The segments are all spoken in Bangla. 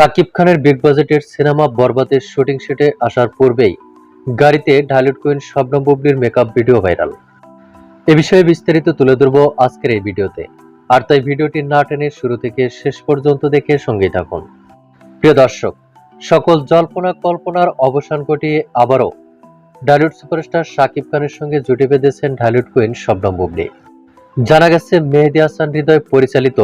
শাকিব খানের বিগ বাজেটের সিনেমা বরবাদের শুটিং সেটে আসার পূর্বেই গাড়িতে ঢালিউড কুইন শবনম বুবলির মেকআপ ভিডিও ভাইরাল এ বিষয়ে বিস্তারিত তুলে ধরব আজকের এই ভিডিওতে। আর তাই ভিডিওটি না টেনে শুরু থেকে শেষ পর্যন্ত দেখে সঙ্গেই থাকুন। প্রিয় দর্শক, সকল জল্পনা কল্পনার অবসান ঘটিয়ে আবারও ঢালিউড সুপারস্টার শাকিব খানের সঙ্গে জুটি বেঁধেছেন ঢালিউড কুইন শবনম বুবলি। জানা গেছে, মেহেদি হাসান হৃদয় পরিচালিত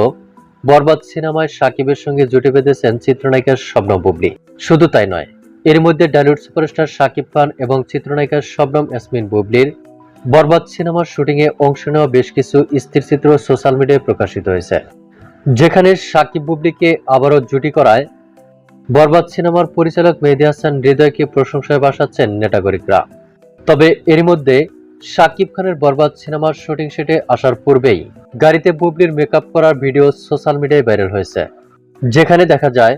বরবাদ সিনেমায় সাকিবের সঙ্গে জুটি বেঁধেছেন চিত্রনায়িকা শবনম বুবলি। শুধু তাই নয়, এর মধ্যে ডালিউড সুপারস্টার শাকিব খান এবং চিত্রনায়িকা শবনম ইয়াসমিন বুবলির বরবাদ সিনেমার শুটিংয়ে অংশ নেওয়া বেশ কিছু স্থিরচিত্র সোশ্যাল মিডিয়ায় প্রকাশিত হয়েছে। যেখানে সাকিব বুবলিকে আবারও জুটি করায় বরবাদ সিনেমার পরিচালক মেহেদি হাসান হৃদয়কে প্রশংসায় ভাসাচ্ছেন নেটাগরিকরা তবে এর মধ্যে শাকিব খানের বরবাদ সিনেমার শুটিং সেটে আসার পূর্বেই গাড়িতে বুবলির মেকআপ করার ভিডিও সোশ্যাল মিডিয়ায় ভাইরাল হয়েছে। যেখানে দেখা যায়,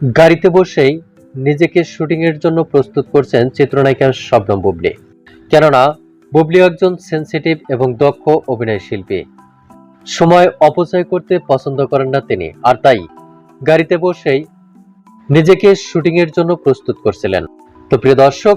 গাড়িতে বসেই নিজেকে শুটিং এর জন্য প্রস্তুত করছেন চিত্রনায়িকা শবনম বুবলি। কেননা, বুবলি একজন সেন্সিটিভ এবং দক্ষ অভিনয় শিল্পী। সময় অপচয় করতে পছন্দ করেন না তিনি, আর তাই গাড়িতে বসেই নিজেকে শুটিং এর জন্য প্রস্তুত করছিলেন। তো প্রিয় দর্শক